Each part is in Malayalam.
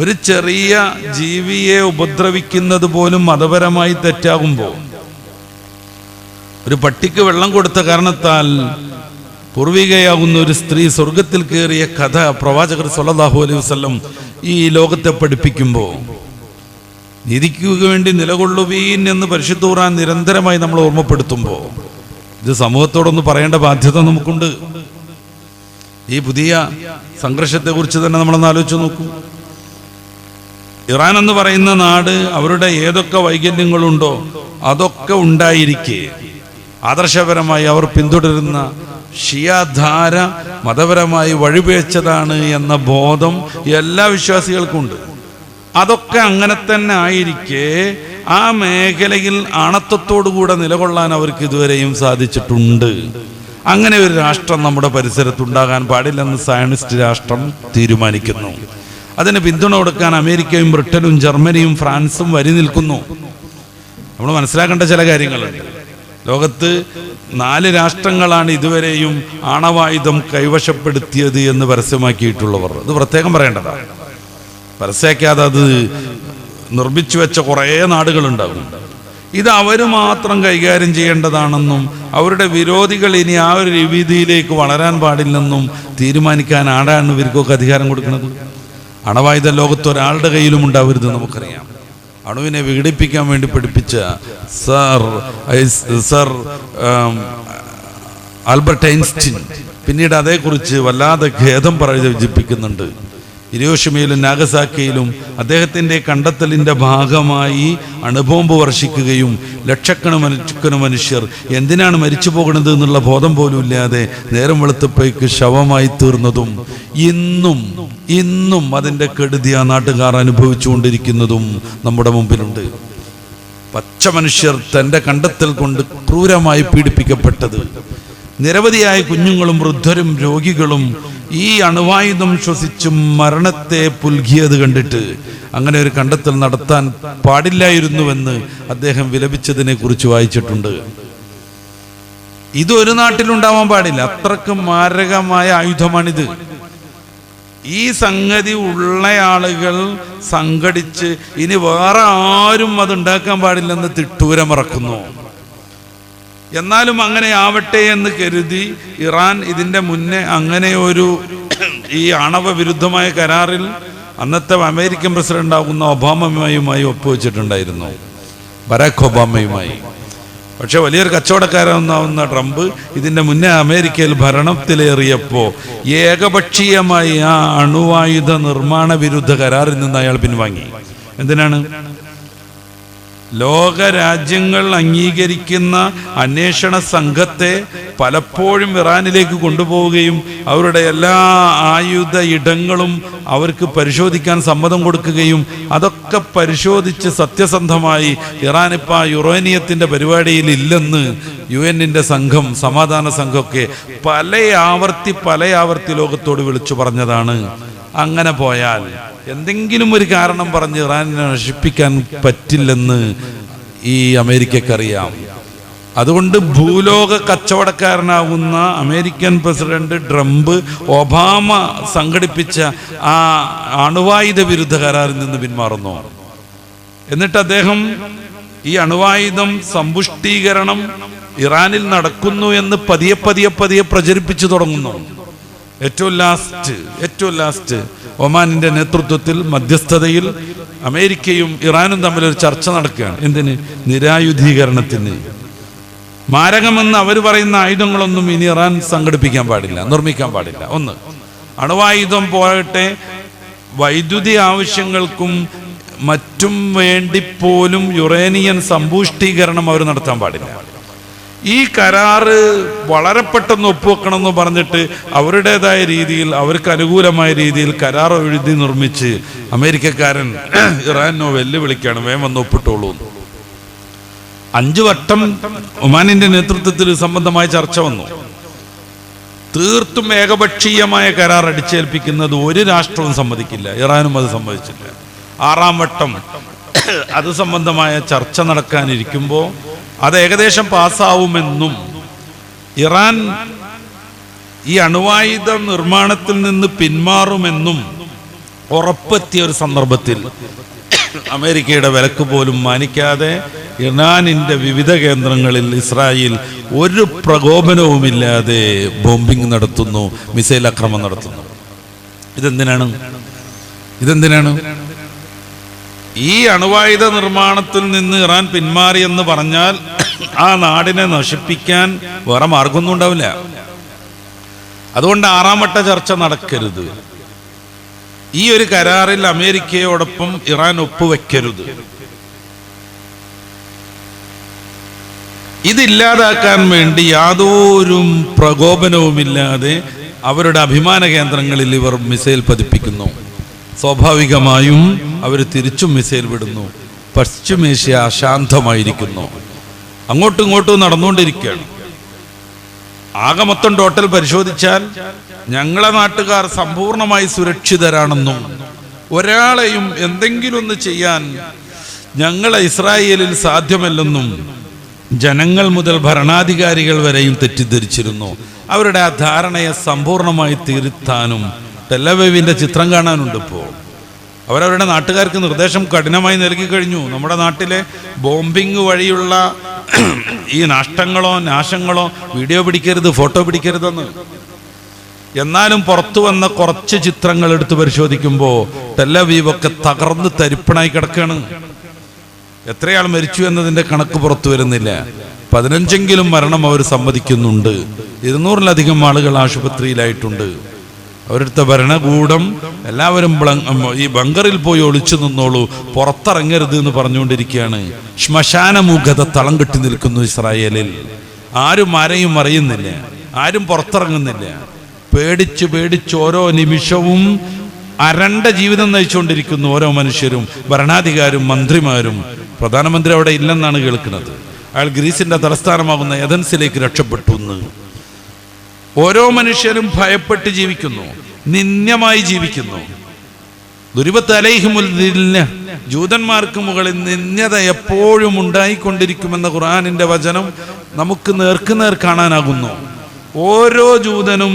ഒരു ചെറിയ ജീവിയെ ഉപദ്രവിക്കുന്നത് പോലും മതപരമായി തെറ്റാകുമ്പോൾ ഒരു പട്ടിക്ക് വെള്ളം കൊടുത്ത കാരണത്താൽ പൂർവികയാകുന്ന ഒരു സ്ത്രീ സ്വർഗത്തിൽ കയറിയ കഥ പ്രവാചകർ സല്ലല്ലാഹു അലൈഹി വസ്ലം ഈ ലോകത്തെ പഠിപ്പിക്കുമ്പോൾ നീതിക്ക് വേണ്ടി നിലകൊള്ളുവീൻ എന്ന് പരിശുദ്ധൂറാൻ നിരന്തരമായി നമ്മൾ ഓർമ്മപ്പെടുത്തുമ്പോൾ ഇത് സമൂഹത്തോടൊന്ന് പറയേണ്ട ബാധ്യത നമുക്കുണ്ട്. ഈ പുതിയ സംഘർഷത്തെക്കുറിച്ച് തന്നെ നമ്മളൊന്ന് ആലോചിച്ച് നോക്കൂ. ഇറാൻ എന്ന് പറയുന്ന നാട് അവരുടെ ഏതൊക്കെ വൈകല്യങ്ങളുണ്ടോ അതൊക്കെ ഉണ്ടായിരിക്കെ. ആദർശപരമായി അവർ പിന്തുടരുന്ന ഷിയാധാര മതപരമായി വഴിപേച്ചതാണ് എന്ന ബോധം എല്ലാ വിശ്വാസികൾക്കും ഉണ്ട് അതൊക്കെ അങ്ങനെ തന്നെ ആയിരിക്കെ ആ മേഖലയിൽ ആണത്വത്തോടുകൂടെ നിലകൊള്ളാൻ അവർക്ക് ഇതുവരെയും സാധിച്ചിട്ടുണ്ട്. അങ്ങനെ ഒരു രാഷ്ട്രം നമ്മുടെ പരിസരത്തുണ്ടാകാൻ പാടില്ലെന്ന് സയനിസ്റ്റ് രാഷ്ട്രം തീരുമാനിക്കുന്നു. അതിന് പിന്തുണ കൊടുക്കാൻ അമേരിക്കയും ബ്രിട്ടനും ജർമ്മനിയും ഫ്രാൻസും വരി നിൽക്കുന്നു. നമ്മൾ മനസ്സിലാക്കേണ്ട ചില കാര്യങ്ങളുണ്ട്. ലോകത്ത് നാല് രാഷ്ട്രങ്ങളാണ് ഇതുവരെയും ആണവായുധം കൈവശപ്പെടുത്തിയത് എന്ന് പരസ്യമാക്കിയിട്ടുള്ളവർ. അത് പ്രത്യേകം പറയേണ്ടതാണ് പരസ്യമാക്കാതെ അത് നിർമ്മിച്ചു വെച്ച കുറേ നാടുകളുണ്ടാകും. ഇത് അവർ മാത്രം കൈകാര്യം ചെയ്യേണ്ടതാണെന്നും അവരുടെ വിരോധികൾ ഇനി ആ ഒരു രീതിയിലേക്ക് വളരാൻ പാടില്ലെന്നും തീരുമാനിക്കാൻ ആടാണ് ഇവർക്കൊക്കെ അധികാരം കൊടുക്കുന്നത്. അണവായുധ ലോകത്ത് ഒരാളുടെ കയ്യിലും ഉണ്ടാവരുത് നമുക്കറിയാം. അണുവിനെ വിഘടിപ്പിക്കാൻ വേണ്ടി പഠിപ്പിച്ച സർ സർ ആൽബർട്ട് ഐൻസ്റ്റീൻ. പിന്നീട് അതേക്കുറിച്ച് വല്ലാതെ ഖേദം പ്രചരിപ്പിക്കുന്നുണ്ട് ഇരോഷിമയിലും നാഗസാക്കയിലും അദ്ദേഹത്തിന്റെ കണ്ടെത്തലിന്റെ ഭാഗമായി അണുബോംബ് വർഷിക്കുകയും ലക്ഷക്കണക്കിന് മനുഷ്യർ എന്തിനാണ് മരിച്ചു പോകുന്നത് എന്നുള്ള ബോധം പോലും ഇല്ലാതെ നേരം വെളുത്തപ്പേക്ക് ശവമായി തീർന്നതും ഇന്നും ഇന്നും അതിന്റെ കെടുതി ആ നാട്ടുകാർ അനുഭവിച്ചുകൊണ്ടിരിക്കുന്നതും നമ്മുടെ മുമ്പിലുണ്ട്. പച്ച മനുഷ്യർ തന്റെ കണ്ടെത്തൽ കൊണ്ട് ക്രൂരമായി പീഡിപ്പിക്കപ്പെട്ടത്. നിരവധിയായ കുഞ്ഞുങ്ങളും വൃദ്ധരും രോഗികളും ഈ അണുവായുധം ശ്വസിച്ച് മരണത്തെ പുൽകിയത് കണ്ടിട്ട് അങ്ങനെ ഒരു കണ്ടെത്തൽ നടത്താൻ പാടില്ലായിരുന്നുവെന്ന് അദ്ദേഹം വിലപിച്ചതിനെ കുറിച്ച് വായിച്ചിട്ടുണ്ട്. ഇത് ഒരു നാട്ടിലുണ്ടാവാൻ പാടില്ല. അത്രയ്ക്ക് മാരകമായ ആയുധമാണിത്. ഈ സംഗതി ഉള്ള ആളുകൾ സംഘടിച്ച് ഇനി വേറെ ആരും അത് ഉണ്ടാക്കാൻ പാടില്ലെന്ന് തിട്ടൂരമിറക്കുന്നു എന്നാലും അങ്ങനെ ആവട്ടെ എന്ന് കരുതി ഇറാൻ ഇതിന്റെ മുന്നേ അങ്ങനെ ഒരു ഈ ആണവ വിരുദ്ധമായ കരാറിൽ അന്നത്തെ അമേരിക്കൻ പ്രസിഡന്റ് ആകുന്ന ഒബാമയുമായി ഒപ്പുവെച്ചിട്ടുണ്ടായിരുന്നു. ബരാക് ഒബാമയുമായി. പക്ഷെ വലിയൊരു കച്ചവടക്കാരനാവുന്ന ട്രംപ് ഇതിന്റെ മുന്നേ അമേരിക്കയിൽ ഭരണത്തിലേറിയപ്പോൾ ഏകപക്ഷീയമായി ആ അണുവായുധ നിർമ്മാണ വിരുദ്ധ കരാറിൽ നിന്ന് അയാൾ പിൻവാങ്ങി. എന്തിനാണ്? ലോക രാജ്യങ്ങൾ അംഗീകരിക്കുന്ന അന്വേഷണ സംഘത്തെ പലപ്പോഴും ഇറാനിലേക്ക് കൊണ്ടുപോവുകയും അവരുടെ എല്ലാ ആയുധ ഇടങ്ങളും അവർക്ക് പരിശോധിക്കാൻ സമ്മതം കൊടുക്കുകയും അതൊക്കെ പരിശോധിച്ച് സത്യസന്ധമായി ഇറാൻ ഇപ്പം ആ യുറേനിയത്തിന്റെ പരിപാടിയിൽ ഇല്ലെന്ന് യു എന്നിന്റെ സംഘം സമാധാന സംഘമൊക്കെ പല ആവർത്തി പല ആവർത്തി ലോകത്തോട് വിളിച്ചു പറഞ്ഞതാണ്. അങ്ങനെ പോയാൽ എന്തെങ്കിലും ഒരു കാരണം പറഞ്ഞ് ഇറാനിനെ നശിപ്പിക്കാൻ പറ്റില്ലെന്ന് ഈ അമേരിക്കക്കറിയാം. അതുകൊണ്ട് ഭൂലോക കച്ചവടക്കാരനാകുന്ന അമേരിക്കൻ പ്രസിഡന്റ് ട്രംപ് ഒബാമ സംഘടിപ്പിച്ച ആ അണുവായുധ വിരുദ്ധ കരാറിൽ നിന്ന് പിന്മാറുന്നു. എന്നിട്ട് അദ്ദേഹം ഈ അണുവായുധം സമ്പുഷ്ടീകരണം ഇറാനിൽ നടക്കുന്നു എന്ന് പതിയെ പതിയെ പതിയെ പ്രചരിപ്പിച്ചു തുടങ്ങുന്നു. ഏറ്റവും ലാസ്റ്റ് ഏറ്റവും ലാസ്റ്റ് ഒമാനിന്റെ നേതൃത്വത്തിൽ മധ്യസ്ഥതയിൽ അമേരിക്കയും ഇറാനും തമ്മിൽ ഒരു ചർച്ച നടക്കുകയാണ്. എന്തിന്? നിരായുധീകരണത്തിന്. മാരകമെന്ന് അവർ പറയുന്ന ആയുധങ്ങളൊന്നും ഇനി ഇറാൻ സംഘടിപ്പിക്കാൻ പാടില്ല നിർമ്മിക്കാൻ പാടില്ല. ഒന്ന് അണുവായുധം പോകട്ടെ വൈദ്യുതി ആവശ്യങ്ങൾക്കും മറ്റും വേണ്ടി പോലും യുറേനിയൻ സമ്പുഷ്ടീകരണം അവർ നടത്താൻ പാടില്ല. ഈ കരാറ് വളരെ പെട്ടെന്ന് ഒപ്പുവെക്കണമെന്ന് പറഞ്ഞിട്ട് അവരുടേതായ രീതിയിൽ അവർക്ക് അനുകൂലമായ രീതിയിൽ കരാർ എഴുതി നിർമ്മിച്ച് അമേരിക്കക്കാരൻ ഇറാനോ വെല്ലുവിളിക്കാണ് വേം വന്ന് ഒപ്പിട്ടോളൂ എന്ന്. അഞ്ചു വട്ടം ഒമാനിന്റെ നേതൃത്വത്തിൽ സംബന്ധമായ ചർച്ച വന്നു. തീർത്തും ഏകപക്ഷീയമായ കരാർ അടിച്ചേൽപ്പിക്കുന്നത് ഒരു രാഷ്ട്രവും സമ്മതിക്കില്ല. ഇറാനും അത് സമ്മതിച്ചില്ല. ആറാം വട്ടം അത് സംബന്ധമായ ചർച്ച നടക്കാനിരിക്കുമ്പോൾ അത് ഏകദേശം പാസ്സാവുമെന്നും ഇറാൻ ഈ അണുവായുധ നിർമ്മാണത്തിൽ നിന്ന് പിന്മാറുമെന്നും ഉറപ്പെത്തിയ ഒരു സന്ദർഭത്തിൽ അമേരിക്കയുടെ വിലക്ക് പോലും മാനിക്കാതെ ഇറാനിന്റെ വിവിധ കേന്ദ്രങ്ങളിൽ ഇസ്രായേൽ ഒരു പ്രകോപനവുമില്ലാതെ ബോംബിംഗ് നടത്തുന്നു മിസൈൽ ആക്രമണം നടത്തുന്നു. ഇതെന്തിനാണ്? ഇതെന്തിനാണ്? ഈ അണുവായുധ നിർമ്മാണത്തിൽ നിന്ന് ഇറാൻ പിന്മാറിയെന്ന് പറഞ്ഞാൽ ആ നാടിനെ നശിപ്പിക്കാൻ വേറെ മാർഗമൊന്നും ഉണ്ടാവില്ല. അതുകൊണ്ട് ആറാം വട്ട ചർച്ച നടക്കരുത്. ഈ ഒരു കരാറിൽ അമേരിക്കയോടൊപ്പം ഇറാൻ ഒപ്പുവെക്കരുത്. ഇതില്ലാതാക്കാൻ വേണ്ടി യാതൊരു പ്രകോപനവുമില്ലാതെ അവരുടെ അഭിമാന കേന്ദ്രങ്ങളിൽ ഇവർ മിസൈൽ പതിപ്പിക്കുന്നു. സ്വാഭാവികമായും അവർ തിരിച്ചും മിസൈൽ വിടുന്നു. പശ്ചിമേഷ്യ അശാന്തമായിരിക്കുന്നു അങ്ങോട്ടും ഇങ്ങോട്ടും നടന്നുകൊണ്ടിരിക്കുകയാണ്. ആകെ മൊത്തം ടോട്ടൽ പരിശോധിച്ചാൽ ഞങ്ങളെ നാട്ടുകാർ സമ്പൂർണമായി സുരക്ഷിതരാണെന്നും ഒരാളെയും എന്തെങ്കിലും ഒന്ന് ചെയ്യാൻ ഞങ്ങളെ ഇസ്രായേലിൽ സാധ്യമല്ലെന്നും ജനങ്ങൾ മുതൽ ഭരണാധികാരികൾ വരെയും തെറ്റിദ്ധരിച്ചിരുന്നു. അവരുടെ ആ ധാരണയെ സമ്പൂർണമായി തിരുത്താനും ടെല്ലവേവിന്റെ ചിത്രം കാണാനുണ്ട് ഇപ്പോൾ. അവരവരുടെ നാട്ടുകാർക്ക് നിർദ്ദേശം കഠിനമായി നൽകി കഴിഞ്ഞു. നമ്മുടെ നാട്ടിലെ ബോംബിംഗ് വഴിയുള്ള ഈ നഷ്ടങ്ങളോ നാശങ്ങളോ വീഡിയോ പിടിക്കരുത് ഫോട്ടോ പിടിക്കരുതെന്ന്. എന്നാലും പുറത്തു വന്ന കുറച്ച് ചിത്രങ്ങൾ എടുത്ത് പരിശോധിക്കുമ്പോൾ ടെല്ലവീവൊക്കെ തകർന്ന് തരിപ്പണായി കിടക്കുകയാണ് എത്രയാൾ മരിച്ചു എന്നതിന്റെ കണക്ക് പുറത്തു വരുന്നില്ല. പതിനഞ്ചെങ്കിലും മരണം അവർ സമ്മതിക്കുന്നുണ്ട്. ഇരുന്നൂറിലധികം ആളുകൾ ആശുപത്രിയിലായിട്ടുണ്ട്. അവരുടെ ഭരണകൂടം എല്ലാവരും ഈ ബങ്കറിൽ പോയി ഒളിച്ചു നിന്നോളൂ പുറത്തിറങ്ങരുത് എന്ന് പറഞ്ഞുകൊണ്ടിരിക്കുകയാണ്. ശ്മശാനമുഖത തളം കെട്ടി നിൽക്കുന്നു ഇസ്രായേലിൽ. ആരും ആരെയും അറിയുന്നില്ല. ആരും പുറത്തിറങ്ങുന്നില്ല. പേടിച്ച് പേടിച്ച് ഓരോ നിമിഷവും അരണ്ട ജീവിതം നയിച്ചുകൊണ്ടിരിക്കുന്നു ഓരോ മനുഷ്യരും ഭരണാധികാരും മന്ത്രിമാരും. പ്രധാനമന്ത്രി അവിടെ ഇല്ലെന്നാണ് കേൾക്കുന്നത്. അയാൾ ഗ്രീസിന്റെ തലസ്ഥാനമാകുന്ന എഥൻസിലേക്ക് രക്ഷപ്പെട്ടു എന്ന്. ഓരോ മനുഷ്യരും ഭയപ്പെട്ട് ജീവിക്കുന്നു. നിന്ദ്യമായി ജീവിക്കുന്നു. ദുരിപത്ത് അലൈഹിമുൽ ജൂതന്മാർക്ക് മുകളിൽ നിന്ദ്യത എപ്പോഴും ഉണ്ടായിക്കൊണ്ടിരിക്കുമെന്ന ഖുർആനിന്റെ വചനം നമുക്ക് നേർക്ക് നേർ കാണാനാകുന്നു. ഓരോ ജൂതനും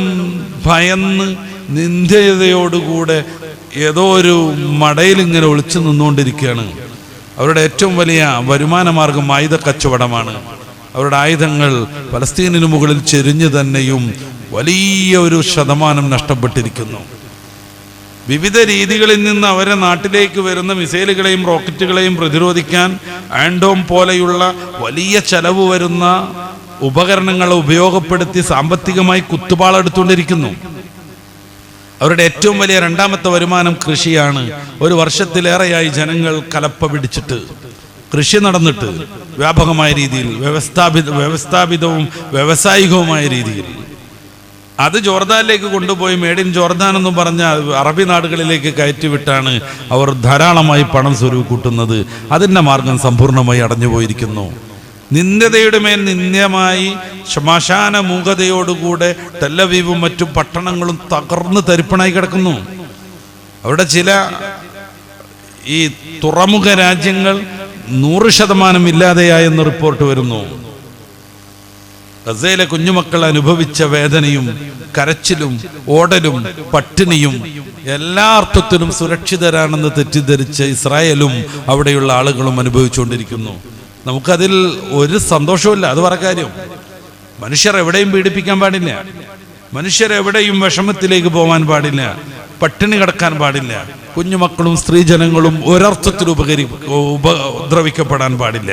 ഭയന്ന് നിന്ദ്യതയോടുകൂടെ ഏതോ ഒരു മടയിൽ ഇങ്ങനെ ഒളിച്ചു നിന്നുകൊണ്ടിരിക്കുകയാണ്. അവരുടെ ഏറ്റവും വലിയ വരുമാന മാർഗം ആയുധ കച്ചവടമാണ് അവരുടെ ആയുധങ്ങൾ ഫലസ്തീനിന് മുകളിൽ ചെരിഞ്ഞു തന്നെയും വലിയ ഒരു ശതമാനം നഷ്ടപ്പെട്ടിരിക്കുന്നു. വിവിധ രീതികളിൽ നിന്ന് അവരെ നാട്ടിലേക്ക് വരുന്ന മിസൈലുകളെയും റോക്കറ്റുകളെയും പ്രതിരോധിക്കാൻ ആൻഡോം പോലെയുള്ള വലിയ ചെലവ് വരുന്ന ഉപകരണങ്ങൾ ഉപയോഗപ്പെടുത്തി സാമ്പത്തികമായി കുത്തുപാളെടുത്തുകൊണ്ടിരിക്കുന്നു അവരുടെ ഏറ്റവും വലിയ രണ്ടാമത്തെ വരുമാനം കൃഷിയാണ്. ഒരു വർഷത്തിലേറെയായി ജനങ്ങൾ കലപ്പ പിടിച്ചിട്ട്. കൃഷി നടന്നിട്ട് വ്യാപകമായ രീതിയിൽ വ്യവസ്ഥാപിത വ്യവസ്ഥാപിതവും വ്യവസായികവുമായ രീതിയിൽ. അത് ജോർദാനിലേക്ക് കൊണ്ടുപോയി മേഡ് ഇൻ ജോർദാൻ എന്ന് പറഞ്ഞ അറബി നാടുകളിലേക്ക് കയറ്റിവിട്ടാണ് അവർ ധാരാളമായി പണം സ്വരൂകൂട്ടുന്നത് അതിന്റെ മാർഗം സമ്പൂർണമായി അടഞ്ഞുപോയിരിക്കുന്നു. നിന്ദ്യതയുടെ മേൽ നിന്ദ്യമായി ശ്മശാന മൂകതയോടുകൂടെ തെല്ലവീവും മറ്റു പട്ടണങ്ങളും തകർന്ന് തരിപ്പണായി കിടക്കുന്നു. അവിടെ ചില ഈ തുറമുഖ രാജ്യങ്ങൾ നൂറ് ശതമാനം ഇല്ലാതെയായെന്ന് റിപ്പോർട്ട് വരുന്നു. ഗസയിലെ കുഞ്ഞുമക്കൾ അനുഭവിച്ച വേദനയും കരച്ചിലും ഓടലും പട്ടിണിയും എല്ലാ അർത്ഥത്തിലും സുരക്ഷിതരാണെന്ന് തെറ്റിദ്ധരിച്ച് ഇസ്രായേലും അവിടെയുള്ള ആളുകളും അനുഭവിച്ചുകൊണ്ടിരിക്കുന്നു. നമുക്കതിൽ ഒരു സന്തോഷവുമില്ല. അത് പറ കാര്യം. മനുഷ്യർ എവിടെയും പീഡിപ്പിക്കാൻ പാടില്ല. മനുഷ്യർ എവിടെയും വിഷമത്തിലേക്ക് പോകാൻ പാടില്ല. പട്ടിണി കിടക്കാൻ പാടില്ല. കുഞ്ഞുമക്കളും സ്ത്രീജനങ്ങളും ഒരർത്ഥത്തിൽ ഉപകരി ഉപദ്രവിക്കപ്പെടാൻ പാടില്ല.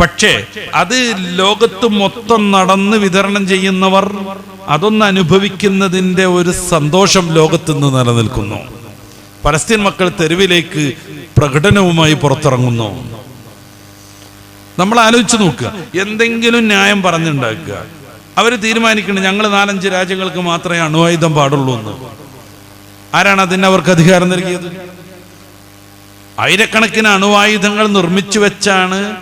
പക്ഷേ അത് ലോകത്ത് മൊത്തം നടന്ന് വിതരണം ചെയ്യുന്നവർ അതൊന്ന് അനുഭവിക്കുന്നതിന്റെ ഒരു സന്തോഷം ലോകത്ത് നിന്ന് നിലനിൽക്കുന്നു. പലസ്തീൻ മക്കൾ തെരുവിലേക്ക് പ്രകടനവുമായി പുറത്തിറങ്ങുന്നു. നമ്മൾ ആലോചിച്ച് നോക്കുക എന്തെങ്കിലും ന്യായം പറഞ്ഞുണ്ടാക്കുക. അവർ തീരുമാനിക്കണം ഞങ്ങൾ നാലഞ്ച് രാജ്യങ്ങൾക്ക് മാത്രമേ അണുവായുധം പാടുള്ളൂ എന്ന് ആരാണ് അതിന് അവർക്ക് അധികാരം നൽകിയത്? ആയിരക്കണക്കിന് അണുവായുധങ്ങൾ നിർമ്മിച്ചു വെച്ചാണ്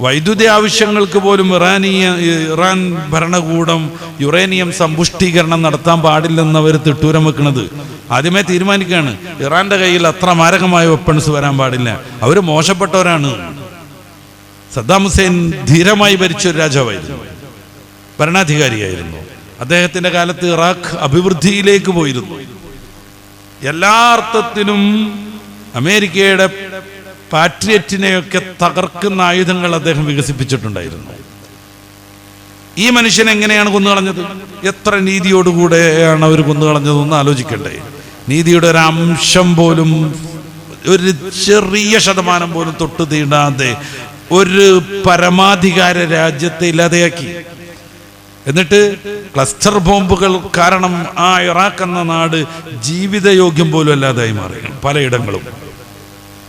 വൈദ്യുതി ആവശ്യങ്ങൾക്ക് പോലും ഇറാനിയ ഇറാൻ ഭരണകൂടം യുറേനിയം സമ്പുഷ്ടീകരണം നടത്താൻ പാടില്ലെന്ന് അവർ തിട്ടൂരം വെക്കുന്നത് ആദ്യമേ തീരുമാനിക്കുകയാണ് ഇറാന്റെ കയ്യിൽ അത്ര മാരകമായ വെപ്പൺസ് വരാൻ പാടില്ല. അവർ മോശപ്പെട്ടവരാണ്. സദ്ദാം ഹുസൈൻ ധീരമായി ഭരിച്ച ഒരു രാജാവായിരുന്നു. ഭരണാധികാരിയായിരുന്നു. അദ്ദേഹത്തിന്റെ കാലത്ത് ഇറാഖ് അഭിവൃദ്ധിയിലേക്ക് പോയിരുന്നു. എല്ലാ അർത്ഥത്തിലും അമേരിക്കയുടെ പാട്രിയറ്റിനെയൊക്കെ തകർക്കുന്ന ആയുധങ്ങൾ അദ്ദേഹം വികസിപ്പിച്ചിട്ടുണ്ടായിരുന്നു. ഈ മനുഷ്യൻ എങ്ങനെയാണ് കൊന്നുകളഞ്ഞത്? എത്ര നീതിയോടുകൂടെയാണ് അവർ കൊന്നുകളഞ്ഞതെന്ന് ആലോചിക്കണ്ടേ. നീതിയുടെ ഒരു അംശം പോലും ഒരു ചെറിയ ശതമാനം പോലും തൊട്ട് തീണ്ടാതെ ഒരു പരമാധികാര രാജ്യത്തെ ഇല്ലാതെയാക്കി. എന്നിട്ട് ക്ലസ്റ്റർ ബോംബുകൾ കാരണം ആ ഇറാഖ് എന്ന നാട് ജീവിതയോഗ്യം പോലും അല്ലാതായി മാറി. പലയിടങ്ങളും.